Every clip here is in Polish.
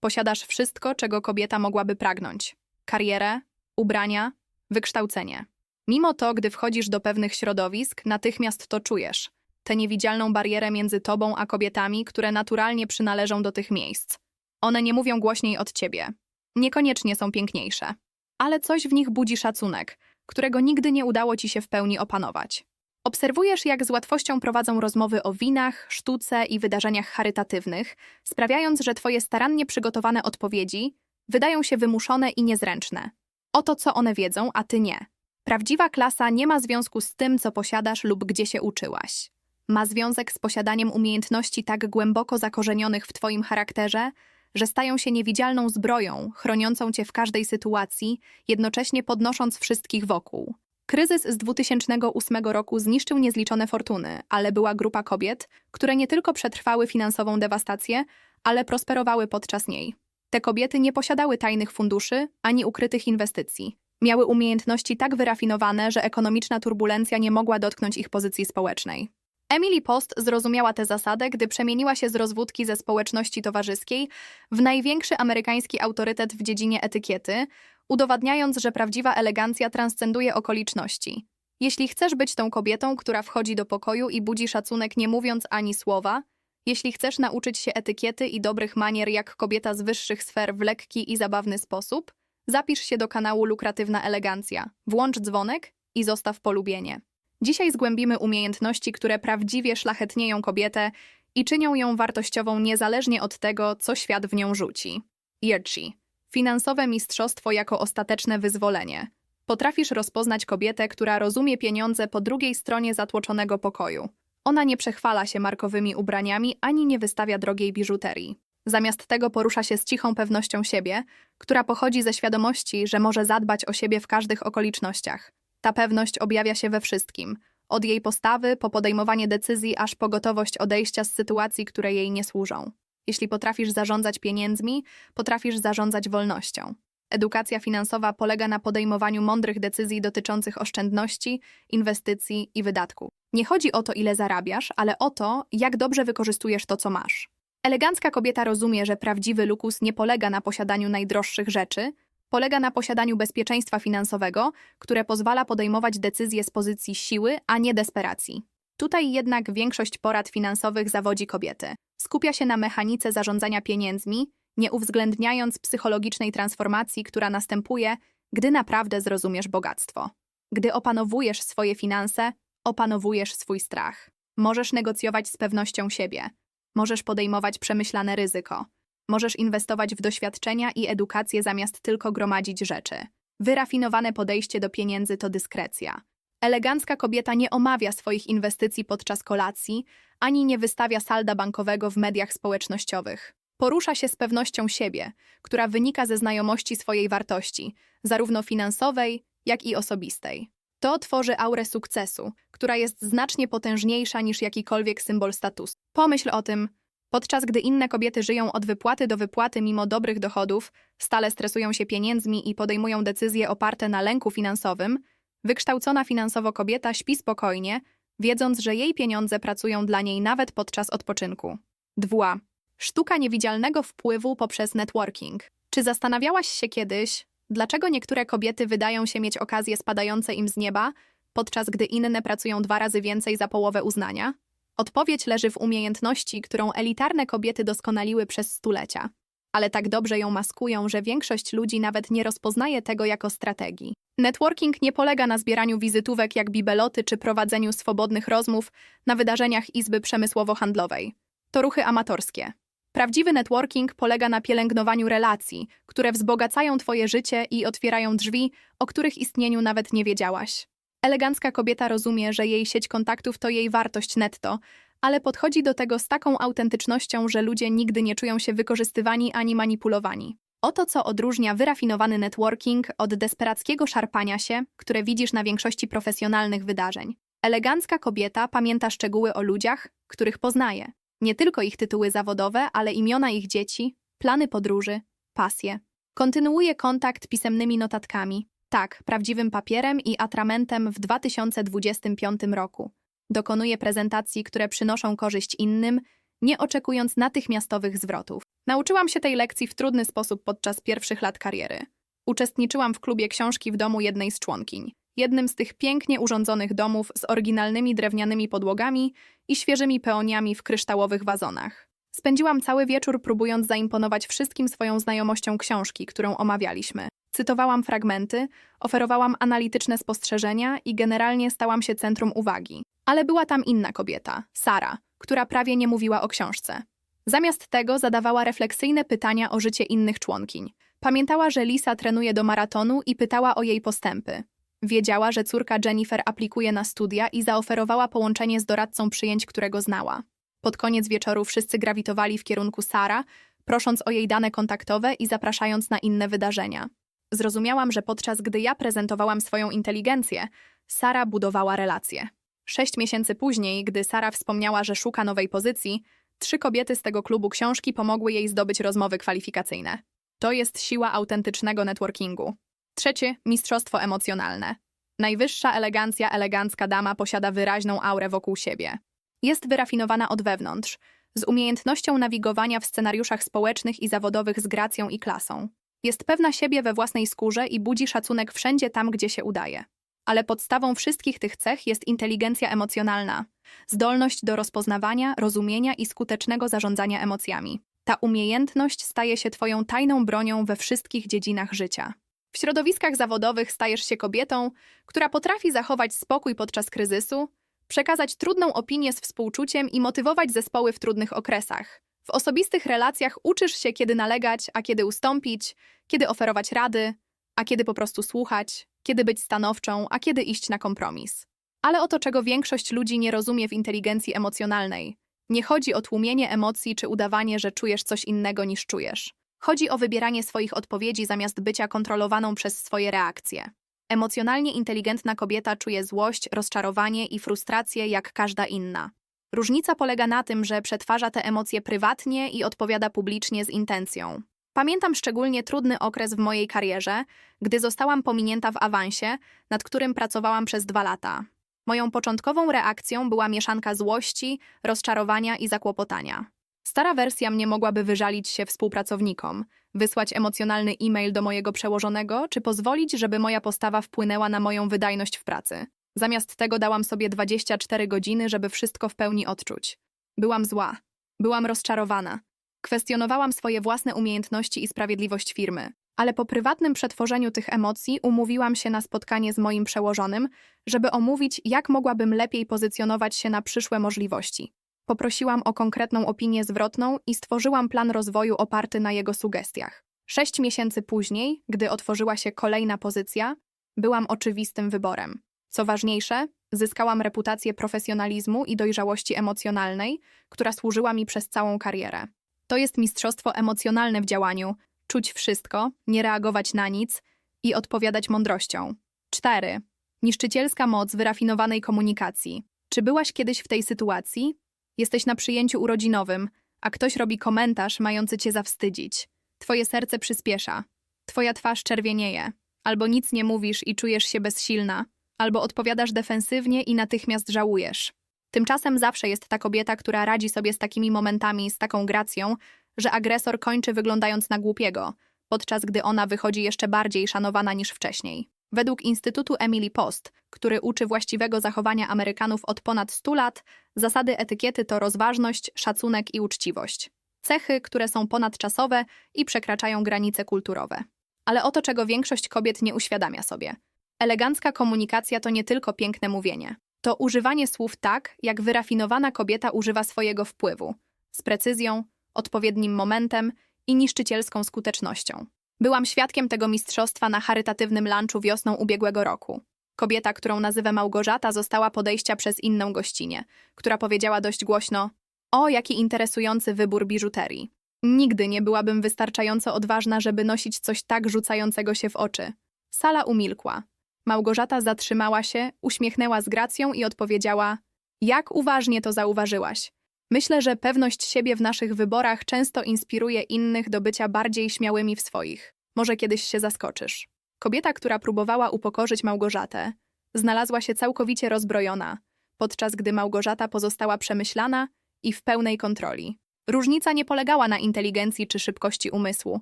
Posiadasz wszystko, czego kobieta mogłaby pragnąć: karierę, ubrania, wykształcenie. Mimo to, gdy wchodzisz do pewnych środowisk, natychmiast to czujesz tę niewidzialną barierę między tobą a kobietami, które naturalnie przynależą do tych miejsc. One nie mówią głośniej od ciebie. Niekoniecznie są piękniejsze, ale coś w nich budzi szacunek, którego nigdy nie udało ci się w pełni opanować. Obserwujesz, jak z łatwością prowadzą rozmowy o winach, sztuce i wydarzeniach charytatywnych, sprawiając, że twoje starannie przygotowane odpowiedzi wydają się wymuszone i niezręczne. Oto co one wiedzą, a ty nie. Prawdziwa klasa nie ma związku z tym, co posiadasz lub gdzie się uczyłaś. Ma związek z posiadaniem umiejętności tak głęboko zakorzenionych w twoim charakterze, że stają się niewidzialną zbroją, chroniącą cię w każdej sytuacji, jednocześnie podnosząc wszystkich wokół. Kryzys z 2008 roku zniszczył niezliczone fortuny, ale była grupa kobiet, które nie tylko przetrwały finansową dewastację, ale prosperowały podczas niej. Te kobiety nie posiadały tajnych funduszy ani ukrytych inwestycji. Miały umiejętności tak wyrafinowane, że ekonomiczna turbulencja nie mogła dotknąć ich pozycji społecznej. Emily Post zrozumiała tę zasadę, gdy przemieniła się z rozwódki ze społeczności towarzyskiej w największy amerykański autorytet w dziedzinie etykiety, udowadniając, że prawdziwa elegancja transcenduje okoliczności. Jeśli chcesz być tą kobietą, która wchodzi do pokoju i budzi szacunek nie mówiąc ani słowa, jeśli chcesz nauczyć się etykiety i dobrych manier jak kobieta z wyższych sfer w lekki i zabawny sposób, zapisz się do kanału Lukratywna Elegancja, włącz dzwonek i zostaw polubienie. Dzisiaj zgłębimy umiejętności, które prawdziwie szlachetnieją kobietę i czynią ją wartościową niezależnie od tego, co świat w nią rzuci. Yerchi. Finansowe mistrzostwo jako ostateczne wyzwolenie. Potrafisz rozpoznać kobietę, która rozumie pieniądze po drugiej stronie zatłoczonego pokoju. Ona nie przechwala się markowymi ubraniami ani nie wystawia drogiej biżuterii. Zamiast tego porusza się z cichą pewnością siebie, która pochodzi ze świadomości, że może zadbać o siebie w każdych okolicznościach. Ta pewność objawia się we wszystkim. Od jej postawy, po podejmowanie decyzji, aż po gotowość odejścia z sytuacji, które jej nie służą. Jeśli potrafisz zarządzać pieniędzmi, potrafisz zarządzać wolnością. Edukacja finansowa polega na podejmowaniu mądrych decyzji dotyczących oszczędności, inwestycji i wydatków. Nie chodzi o to, ile zarabiasz, ale o to, jak dobrze wykorzystujesz to, co masz. Elegancka kobieta rozumie, że prawdziwy lukus nie polega na posiadaniu najdroższych rzeczy, polega na posiadaniu bezpieczeństwa finansowego, które pozwala podejmować decyzje z pozycji siły, a nie desperacji. Tutaj jednak większość porad finansowych zawodzi kobiety. Skupia się na mechanice zarządzania pieniędzmi, nie uwzględniając psychologicznej transformacji, która następuje, gdy naprawdę zrozumiesz bogactwo. Gdy opanowujesz swoje finanse, opanowujesz swój strach. Możesz negocjować z pewnością siebie. Możesz podejmować przemyślane ryzyko. Możesz inwestować w doświadczenia i edukację zamiast tylko gromadzić rzeczy. Wyrafinowane podejście do pieniędzy to dyskrecja. Elegancka kobieta nie omawia swoich inwestycji podczas kolacji, ani nie wystawia salda bankowego w mediach społecznościowych. Porusza się z pewnością siebie, która wynika ze znajomości swojej wartości, zarówno finansowej, jak i osobistej. To tworzy aurę sukcesu, która jest znacznie potężniejsza niż jakikolwiek symbol statusu. Pomyśl o tym, podczas gdy inne kobiety żyją od wypłaty do wypłaty mimo dobrych dochodów, stale stresują się pieniędzmi i podejmują decyzje oparte na lęku finansowym, wykształcona finansowo kobieta śpi spokojnie, wiedząc, że jej pieniądze pracują dla niej nawet podczas odpoczynku. 2. Sztuka niewidzialnego wpływu poprzez networking. Czy zastanawiałaś się kiedyś, dlaczego niektóre kobiety wydają się mieć okazje spadające im z nieba, podczas gdy inne pracują dwa razy więcej za połowę uznania? Odpowiedź leży w umiejętności, którą elitarne kobiety doskonaliły przez stulecia. Ale tak dobrze ją maskują, że większość ludzi nawet nie rozpoznaje tego jako strategii. Networking nie polega na zbieraniu wizytówek jak bibeloty czy prowadzeniu swobodnych rozmów na wydarzeniach Izby Przemysłowo-Handlowej. To ruchy amatorskie. Prawdziwy networking polega na pielęgnowaniu relacji, które wzbogacają Twoje życie i otwierają drzwi, o których istnieniu nawet nie wiedziałaś. Elegancka kobieta rozumie, że jej sieć kontaktów to jej wartość netto, ale podchodzi do tego z taką autentycznością, że ludzie nigdy nie czują się wykorzystywani ani manipulowani. Oto co odróżnia wyrafinowany networking od desperackiego szarpania się, które widzisz na większości profesjonalnych wydarzeń. Elegancka kobieta pamięta szczegóły o ludziach, których poznaje. Nie tylko ich tytuły zawodowe, ale imiona ich dzieci, plany podróży, pasje. Kontynuuje kontakt pisemnymi notatkami, tak, prawdziwym papierem i atramentem w 2025 roku. Dokonuje prezentacji, które przynoszą korzyść innym, nie oczekując natychmiastowych zwrotów. Nauczyłam się tej lekcji w trudny sposób podczas pierwszych lat kariery. Uczestniczyłam w klubie książki w domu jednej z członkiń. Jednym z tych pięknie urządzonych domów z oryginalnymi drewnianymi podłogami i świeżymi peoniami w kryształowych wazonach. Spędziłam cały wieczór próbując zaimponować wszystkim swoją znajomością książki, którą omawialiśmy. Cytowałam fragmenty, oferowałam analityczne spostrzeżenia i generalnie stałam się centrum uwagi. Ale była tam inna kobieta, Sara, która prawie nie mówiła o książce. Zamiast tego zadawała refleksyjne pytania o życie innych członkiń. Pamiętała, że Lisa trenuje do maratonu i pytała o jej postępy. Wiedziała, że córka Jennifer aplikuje na studia i zaoferowała połączenie z doradcą przyjęć, którego znała. Pod koniec wieczoru wszyscy grawitowali w kierunku Sara, prosząc o jej dane kontaktowe i zapraszając na inne wydarzenia. Zrozumiałam, że podczas gdy ja prezentowałam swoją inteligencję, Sara budowała relacje. Sześć miesięcy później, gdy Sara wspomniała, że szuka nowej pozycji, trzy kobiety z tego klubu książki pomogły jej zdobyć rozmowy kwalifikacyjne. To jest siła autentycznego networkingu. Trzecie, mistrzostwo emocjonalne. Najwyższa elegancja, elegancka dama posiada wyraźną aurę wokół siebie. Jest wyrafinowana od wewnątrz, z umiejętnością nawigowania w scenariuszach społecznych i zawodowych z gracją i klasą. Jest pewna siebie we własnej skórze i budzi szacunek wszędzie tam, gdzie się udaje. Ale podstawą wszystkich tych cech jest inteligencja emocjonalna, zdolność do rozpoznawania, rozumienia i skutecznego zarządzania emocjami. Ta umiejętność staje się Twoją tajną bronią we wszystkich dziedzinach życia. W środowiskach zawodowych stajesz się kobietą, która potrafi zachować spokój podczas kryzysu, przekazać trudną opinię z współczuciem i motywować zespoły w trudnych okresach. W osobistych relacjach uczysz się, kiedy nalegać, a kiedy ustąpić, kiedy oferować rady, a kiedy po prostu słuchać, kiedy być stanowczą, a kiedy iść na kompromis. Ale o to, czego większość ludzi nie rozumie w inteligencji emocjonalnej. Nie chodzi o tłumienie emocji czy udawanie, że czujesz coś innego niż czujesz. Chodzi o wybieranie swoich odpowiedzi zamiast bycia kontrolowaną przez swoje reakcje. Emocjonalnie inteligentna kobieta czuje złość, rozczarowanie i frustrację jak każda inna. Różnica polega na tym, że przetwarza te emocje prywatnie i odpowiada publicznie z intencją. Pamiętam szczególnie trudny okres w mojej karierze, gdy zostałam pominięta w awansie, nad którym pracowałam przez dwa lata. Moją początkową reakcją była mieszanka złości, rozczarowania i zakłopotania. Stara wersja mnie mogłaby wyżalić się współpracownikom, wysłać emocjonalny e-mail do mojego przełożonego, czy pozwolić, żeby moja postawa wpłynęła na moją wydajność w pracy. Zamiast tego dałam sobie 24 godziny, żeby wszystko w pełni odczuć. Byłam zła. Byłam rozczarowana. Kwestionowałam swoje własne umiejętności i sprawiedliwość firmy. Ale po prywatnym przetworzeniu tych emocji umówiłam się na spotkanie z moim przełożonym, żeby omówić, jak mogłabym lepiej pozycjonować się na przyszłe możliwości. Poprosiłam o konkretną opinię zwrotną i stworzyłam plan rozwoju oparty na jego sugestiach. Sześć miesięcy później, gdy otworzyła się kolejna pozycja, byłam oczywistym wyborem. Co ważniejsze, zyskałam reputację profesjonalizmu i dojrzałości emocjonalnej, która służyła mi przez całą karierę. To jest mistrzostwo emocjonalne w działaniu czuć wszystko, nie reagować na nic i odpowiadać mądrością. 4. Niszczycielska moc wyrafinowanej komunikacji. Czy byłaś kiedyś w tej sytuacji? Jesteś na przyjęciu urodzinowym, a ktoś robi komentarz mający cię zawstydzić. Twoje serce przyspiesza. Twoja twarz czerwienieje. Albo nic nie mówisz i czujesz się bezsilna, albo odpowiadasz defensywnie i natychmiast żałujesz. Tymczasem zawsze jest ta kobieta, która radzi sobie z takimi momentami, z taką gracją, że agresor kończy wyglądając na głupiego, podczas gdy ona wychodzi jeszcze bardziej szanowana niż wcześniej. Według Instytutu Emily Post, który uczy właściwego zachowania Amerykanów od ponad 100 lat, zasady etykiety to rozważność, szacunek i uczciwość. Cechy, które są ponadczasowe i przekraczają granice kulturowe. Ale oto czego większość kobiet nie uświadamia sobie. Elegancka komunikacja to nie tylko piękne mówienie. To używanie słów tak, jak wyrafinowana kobieta używa swojego wpływu. Z precyzją, odpowiednim momentem i niszczycielską skutecznością. Byłam świadkiem tego mistrzostwa na charytatywnym lunchu wiosną ubiegłego roku. Kobieta, którą nazywam Małgorzata, została podejścia przez inną gościnię, która powiedziała dość głośno: O, jaki interesujący wybór biżuterii. Nigdy nie byłabym wystarczająco odważna, żeby nosić coś tak rzucającego się w oczy. Sala umilkła. Małgorzata zatrzymała się, uśmiechnęła z gracją i odpowiedziała: Jak uważnie to zauważyłaś. Myślę, że pewność siebie w naszych wyborach często inspiruje innych do bycia bardziej śmiałymi w swoich. Może kiedyś się zaskoczysz. Kobieta, która próbowała upokorzyć Małgorzatę, znalazła się całkowicie rozbrojona, podczas gdy Małgorzata pozostała przemyślana i w pełnej kontroli. Różnica nie polegała na inteligencji czy szybkości umysłu.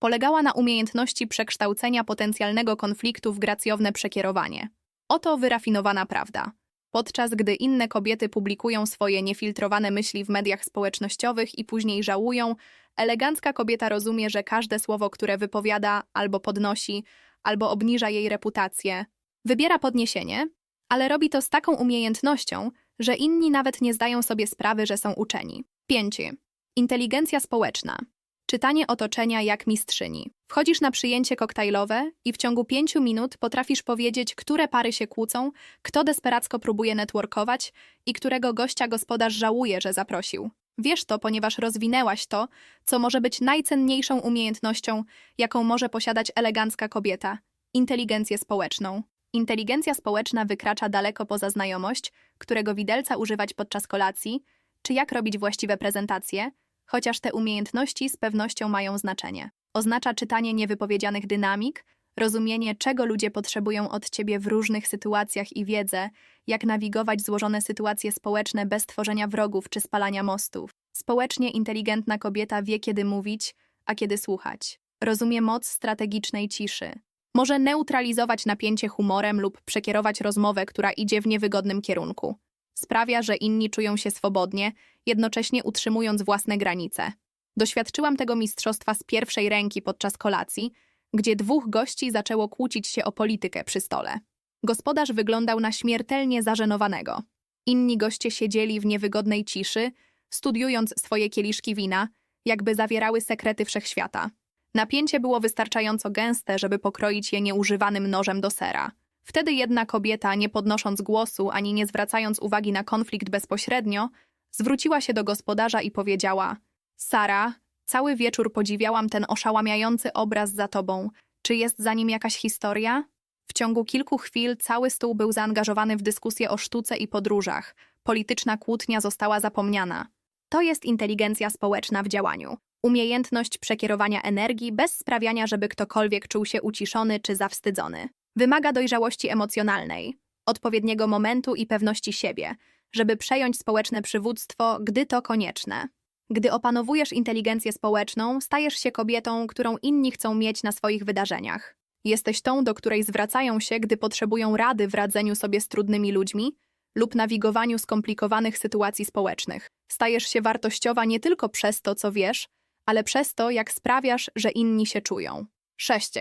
Polegała na umiejętności przekształcenia potencjalnego konfliktu w gracjowne przekierowanie. Oto wyrafinowana prawda. Podczas gdy inne kobiety publikują swoje niefiltrowane myśli w mediach społecznościowych i później żałują, elegancka kobieta rozumie, że każde słowo, które wypowiada, albo podnosi, albo obniża jej reputację, wybiera podniesienie, ale robi to z taką umiejętnością, że inni nawet nie zdają sobie sprawy, że są uczeni. 5. Inteligencja społeczna. Czytanie otoczenia jak mistrzyni. Wchodzisz na przyjęcie koktajlowe i w ciągu pięciu minut potrafisz powiedzieć, które pary się kłócą, kto desperacko próbuje networkować i którego gościa gospodarz żałuje, że zaprosił. Wiesz to, ponieważ rozwinęłaś to, co może być najcenniejszą umiejętnością, jaką może posiadać elegancka kobieta inteligencję społeczną. Inteligencja społeczna wykracza daleko poza znajomość, którego widelca używać podczas kolacji, czy jak robić właściwe prezentacje, chociaż te umiejętności z pewnością mają znaczenie. Oznacza czytanie niewypowiedzianych dynamik, rozumienie, czego ludzie potrzebują od ciebie w różnych sytuacjach i wiedzę, jak nawigować złożone sytuacje społeczne bez tworzenia wrogów czy spalania mostów. Społecznie inteligentna kobieta wie, kiedy mówić, a kiedy słuchać. Rozumie moc strategicznej ciszy. Może neutralizować napięcie humorem lub przekierować rozmowę, która idzie w niewygodnym kierunku. Sprawia, że inni czują się swobodnie, jednocześnie utrzymując własne granice. Doświadczyłam tego mistrzostwa z pierwszej ręki podczas kolacji, gdzie dwóch gości zaczęło kłócić się o politykę przy stole. Gospodarz wyglądał na śmiertelnie zażenowanego. Inni goście siedzieli w niewygodnej ciszy, studiując swoje kieliszki wina, jakby zawierały sekrety wszechświata. Napięcie było wystarczająco gęste, żeby pokroić je nieużywanym nożem do sera. Wtedy jedna kobieta, nie podnosząc głosu ani nie zwracając uwagi na konflikt bezpośrednio, zwróciła się do gospodarza i powiedziała: Sara, cały wieczór podziwiałam ten oszałamiający obraz za tobą. Czy jest za nim jakaś historia? W ciągu kilku chwil cały stół był zaangażowany w dyskusję o sztuce i podróżach. Polityczna kłótnia została zapomniana. To jest inteligencja społeczna w działaniu. Umiejętność przekierowania energii bez sprawiania, żeby ktokolwiek czuł się uciszony czy zawstydzony. Wymaga dojrzałości emocjonalnej, odpowiedniego momentu i pewności siebie, żeby przejąć społeczne przywództwo, gdy to konieczne. Gdy opanowujesz inteligencję społeczną, stajesz się kobietą, którą inni chcą mieć na swoich wydarzeniach. Jesteś tą, do której zwracają się, gdy potrzebują rady w radzeniu sobie z trudnymi ludźmi lub nawigowaniu skomplikowanych sytuacji społecznych. Stajesz się wartościowa nie tylko przez to, co wiesz, ale przez to, jak sprawiasz, że inni się czują. 6.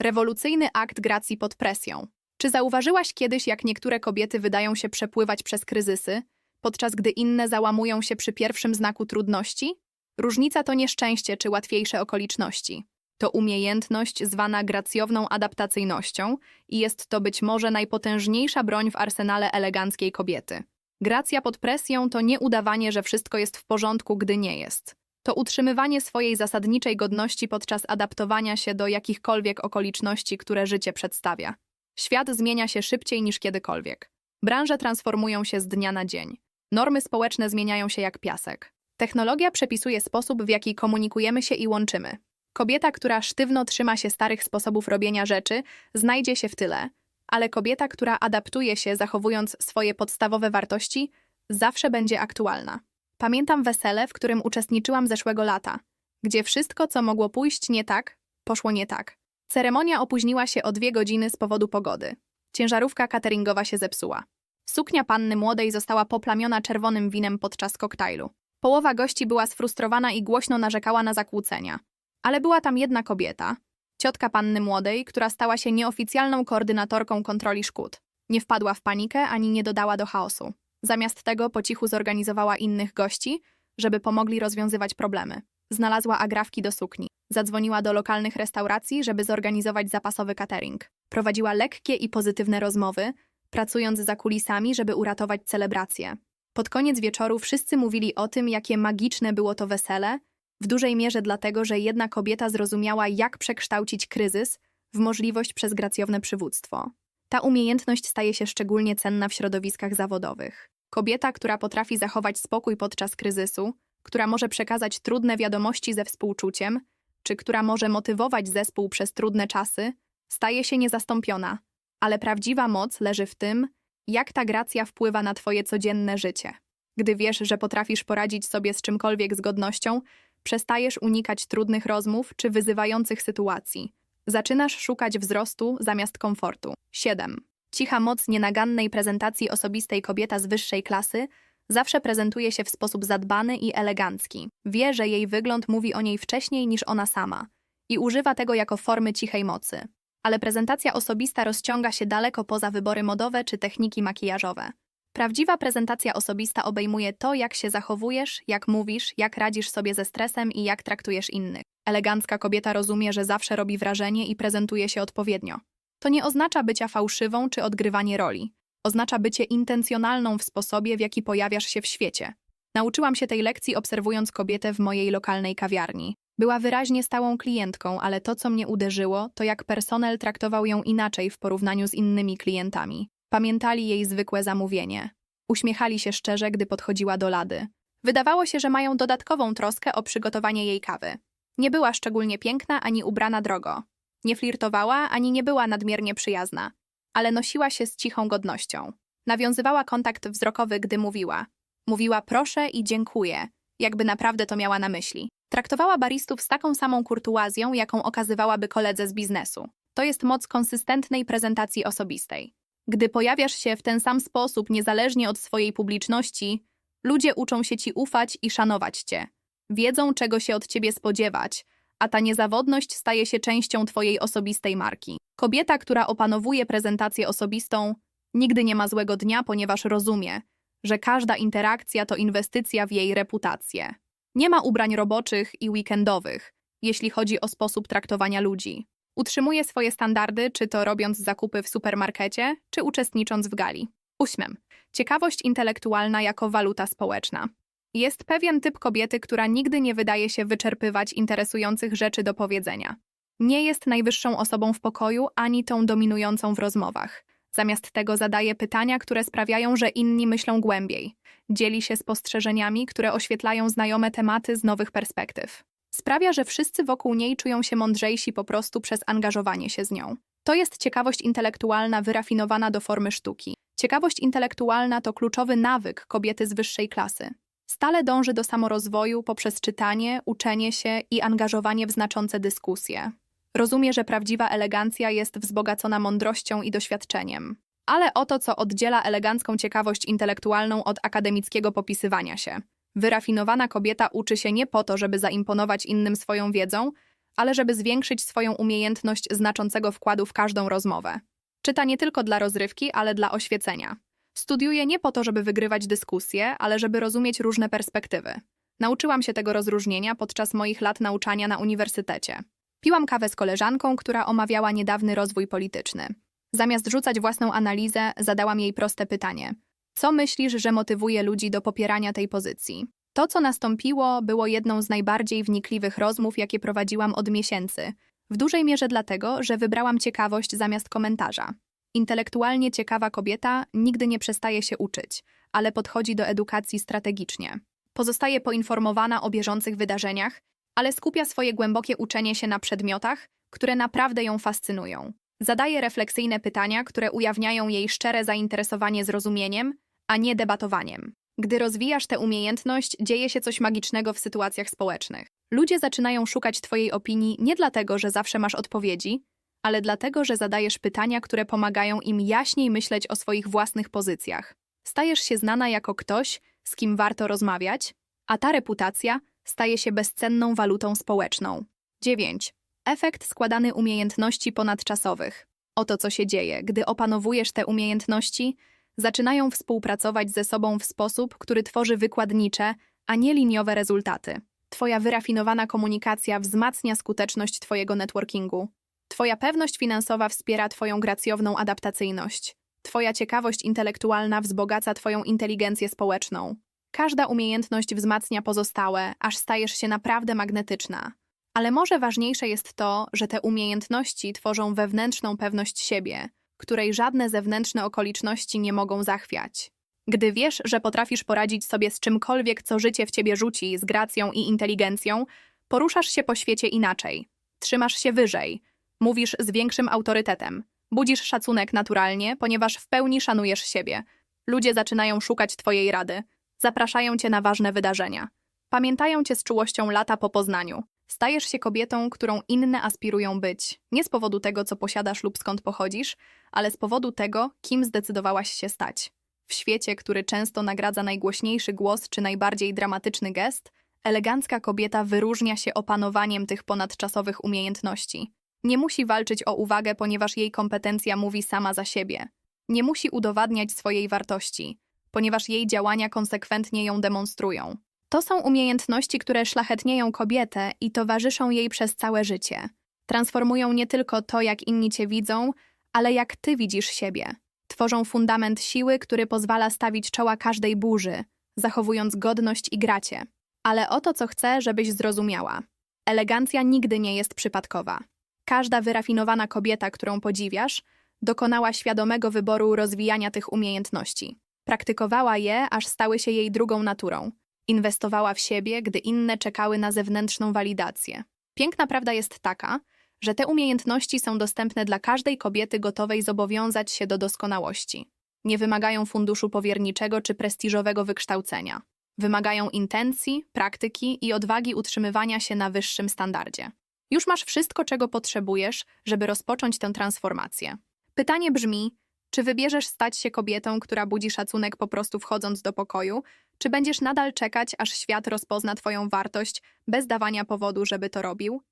Rewolucyjny akt gracji pod presją. Czy zauważyłaś kiedyś, jak niektóre kobiety wydają się przepływać przez kryzysy, podczas gdy inne załamują się przy pierwszym znaku trudności? Różnica to nieszczęście czy łatwiejsze okoliczności. To umiejętność zwana gracjowną adaptacyjnością i jest to być może najpotężniejsza broń w arsenale eleganckiej kobiety. Gracja pod presją to nie udawanie, że wszystko jest w porządku, gdy nie jest to utrzymywanie swojej zasadniczej godności podczas adaptowania się do jakichkolwiek okoliczności, które życie przedstawia. Świat zmienia się szybciej niż kiedykolwiek. Branże transformują się z dnia na dzień. Normy społeczne zmieniają się jak piasek. Technologia przepisuje sposób, w jaki komunikujemy się i łączymy. Kobieta, która sztywno trzyma się starych sposobów robienia rzeczy, znajdzie się w tyle, ale kobieta, która adaptuje się, zachowując swoje podstawowe wartości, zawsze będzie aktualna. Pamiętam wesele, w którym uczestniczyłam zeszłego lata, gdzie wszystko, co mogło pójść nie tak, poszło nie tak. Ceremonia opóźniła się o dwie godziny z powodu pogody. Ciężarówka cateringowa się zepsuła. Suknia panny młodej została poplamiona czerwonym winem podczas koktajlu. Połowa gości była sfrustrowana i głośno narzekała na zakłócenia. Ale była tam jedna kobieta, ciotka panny młodej, która stała się nieoficjalną koordynatorką kontroli szkód. Nie wpadła w panikę ani nie dodała do chaosu. Zamiast tego po cichu zorganizowała innych gości, żeby pomogli rozwiązywać problemy. Znalazła agrafki do sukni. Zadzwoniła do lokalnych restauracji, żeby zorganizować zapasowy catering. Prowadziła lekkie i pozytywne rozmowy, pracując za kulisami, żeby uratować celebrację. Pod koniec wieczoru wszyscy mówili o tym, jakie magiczne było to wesele, w dużej mierze dlatego, że jedna kobieta zrozumiała, jak przekształcić kryzys w możliwość przez gracjowne przywództwo. Ta umiejętność staje się szczególnie cenna w środowiskach zawodowych. Kobieta, która potrafi zachować spokój podczas kryzysu, która może przekazać trudne wiadomości ze współczuciem, czy która może motywować zespół przez trudne czasy, staje się niezastąpiona. Ale prawdziwa moc leży w tym, jak ta gracja wpływa na Twoje codzienne życie. Gdy wiesz, że potrafisz poradzić sobie z czymkolwiek z godnością, przestajesz unikać trudnych rozmów czy wyzywających sytuacji. Zaczynasz szukać wzrostu zamiast komfortu. 7. Cicha moc nienagannej prezentacji osobistej kobieta z wyższej klasy zawsze prezentuje się w sposób zadbany i elegancki. Wie, że jej wygląd mówi o niej wcześniej niż ona sama i używa tego jako formy cichej mocy. Ale prezentacja osobista rozciąga się daleko poza wybory modowe czy techniki makijażowe. Prawdziwa prezentacja osobista obejmuje to, jak się zachowujesz, jak mówisz, jak radzisz sobie ze stresem i jak traktujesz innych. Elegancka kobieta rozumie, że zawsze robi wrażenie i prezentuje się odpowiednio. To nie oznacza bycia fałszywą czy odgrywanie roli. Oznacza bycie intencjonalną w sposobie, w jaki pojawiasz się w świecie. Nauczyłam się tej lekcji obserwując kobietę w mojej lokalnej kawiarni. Była wyraźnie stałą klientką, ale to, co mnie uderzyło, to jak personel traktował ją inaczej w porównaniu z innymi klientami. Pamiętali jej zwykłe zamówienie. Uśmiechali się szczerze, gdy podchodziła do lady. Wydawało się, że mają dodatkową troskę o przygotowanie jej kawy. Nie była szczególnie piękna ani ubrana drogo. Nie flirtowała ani nie była nadmiernie przyjazna, ale nosiła się z cichą godnością. Nawiązywała kontakt wzrokowy, gdy mówiła. Mówiła proszę i dziękuję, jakby naprawdę to miała na myśli. Traktowała baristów z taką samą kurtuazją, jaką okazywałaby koledze z biznesu. To jest moc konsystentnej prezentacji osobistej. Gdy pojawiasz się w ten sam sposób, niezależnie od swojej publiczności, ludzie uczą się ci ufać i szanować cię. Wiedzą, czego się od ciebie spodziewać, a ta niezawodność staje się częścią twojej osobistej marki. Kobieta, która opanowuje prezentację osobistą, nigdy nie ma złego dnia, ponieważ rozumie, że każda interakcja to inwestycja w jej reputację. Nie ma ubrań roboczych i weekendowych, jeśli chodzi o sposób traktowania ludzi. Utrzymuje swoje standardy, czy to robiąc zakupy w supermarkecie, czy uczestnicząc w gali. Ósmym. Ciekawość intelektualna jako waluta społeczna. Jest pewien typ kobiety, która nigdy nie wydaje się wyczerpywać interesujących rzeczy do powiedzenia. Nie jest najwyższą osobą w pokoju ani tą dominującą w rozmowach. Zamiast tego zadaje pytania, które sprawiają, że inni myślą głębiej. Dzieli się spostrzeżeniami, które oświetlają znajome tematy z nowych perspektyw. Sprawia, że wszyscy wokół niej czują się mądrzejsi po prostu przez angażowanie się z nią. To jest ciekawość intelektualna wyrafinowana do formy sztuki. Ciekawość intelektualna to kluczowy nawyk kobiety z wyższej klasy. Stale dąży do samorozwoju poprzez czytanie, uczenie się i angażowanie w znaczące dyskusje. Rozumie, że prawdziwa elegancja jest wzbogacona mądrością i doświadczeniem. Ale oto co oddziela elegancką ciekawość intelektualną od akademickiego popisywania się. Wyrafinowana kobieta uczy się nie po to, żeby zaimponować innym swoją wiedzą, ale żeby zwiększyć swoją umiejętność znaczącego wkładu w każdą rozmowę. Czyta nie tylko dla rozrywki, ale dla oświecenia. Studiuje nie po to, żeby wygrywać dyskusje, ale żeby rozumieć różne perspektywy. Nauczyłam się tego rozróżnienia podczas moich lat nauczania na uniwersytecie. Piłam kawę z koleżanką, która omawiała niedawny rozwój polityczny. Zamiast rzucać własną analizę, zadałam jej proste pytanie: Co myślisz, że motywuje ludzi do popierania tej pozycji? To, co nastąpiło, było jedną z najbardziej wnikliwych rozmów, jakie prowadziłam od miesięcy. W dużej mierze dlatego, że wybrałam ciekawość zamiast komentarza. Intelektualnie ciekawa kobieta nigdy nie przestaje się uczyć, ale podchodzi do edukacji strategicznie. Pozostaje poinformowana o bieżących wydarzeniach, ale skupia swoje głębokie uczenie się na przedmiotach, które naprawdę ją fascynują. Zadaje refleksyjne pytania, które ujawniają jej szczere zainteresowanie zrozumieniem, a nie debatowaniem. Gdy rozwijasz tę umiejętność, dzieje się coś magicznego w sytuacjach społecznych. Ludzie zaczynają szukać Twojej opinii nie dlatego, że zawsze masz odpowiedzi, ale dlatego, że zadajesz pytania, które pomagają im jaśniej myśleć o swoich własnych pozycjach. Stajesz się znana jako ktoś, z kim warto rozmawiać, a ta reputacja staje się bezcenną walutą społeczną. 9. Efekt składany umiejętności ponadczasowych. Oto co się dzieje, gdy opanowujesz te umiejętności, zaczynają współpracować ze sobą w sposób, który tworzy wykładnicze, a nie liniowe rezultaty. Twoja wyrafinowana komunikacja wzmacnia skuteczność Twojego networkingu. Twoja pewność finansowa wspiera Twoją gracjowną adaptacyjność. Twoja ciekawość intelektualna wzbogaca Twoją inteligencję społeczną. Każda umiejętność wzmacnia pozostałe, aż stajesz się naprawdę magnetyczna. Ale może ważniejsze jest to, że te umiejętności tworzą wewnętrzną pewność siebie, której żadne zewnętrzne okoliczności nie mogą zachwiać. Gdy wiesz, że potrafisz poradzić sobie z czymkolwiek, co życie w ciebie rzuci, z gracją i inteligencją, poruszasz się po świecie inaczej. Trzymasz się wyżej, mówisz z większym autorytetem, budzisz szacunek naturalnie, ponieważ w pełni szanujesz siebie. Ludzie zaczynają szukać twojej rady. Zapraszają cię na ważne wydarzenia. Pamiętają cię z czułością lata po poznaniu. Stajesz się kobietą, którą inne aspirują być. Nie z powodu tego, co posiadasz lub skąd pochodzisz, ale z powodu tego, kim zdecydowałaś się stać. W świecie, który często nagradza najgłośniejszy głos czy najbardziej dramatyczny gest, elegancka kobieta wyróżnia się opanowaniem tych ponadczasowych umiejętności. Nie musi walczyć o uwagę, ponieważ jej kompetencja mówi sama za siebie. Nie musi udowadniać swojej wartości, ponieważ jej działania konsekwentnie ją demonstrują. To są umiejętności, które szlachetnieją kobietę i towarzyszą jej przez całe życie. Transformują nie tylko to, jak inni cię widzą, ale jak ty widzisz siebie. Tworzą fundament siły, który pozwala stawić czoła każdej burzy, zachowując godność i gracie. Ale oto co chcę, żebyś zrozumiała. Elegancja nigdy nie jest przypadkowa. Każda wyrafinowana kobieta, którą podziwiasz, dokonała świadomego wyboru rozwijania tych umiejętności. Praktykowała je, aż stały się jej drugą naturą. Inwestowała w siebie, gdy inne czekały na zewnętrzną walidację. Piękna prawda jest taka, że te umiejętności są dostępne dla każdej kobiety gotowej zobowiązać się do doskonałości. Nie wymagają funduszu powierniczego czy prestiżowego wykształcenia. Wymagają intencji, praktyki i odwagi utrzymywania się na wyższym standardzie. Już masz wszystko, czego potrzebujesz, żeby rozpocząć tę transformację. Pytanie brzmi: czy wybierzesz stać się kobietą, która budzi szacunek po prostu wchodząc do pokoju, czy będziesz nadal czekać, aż świat rozpozna Twoją wartość bez dawania powodu, żeby to robił?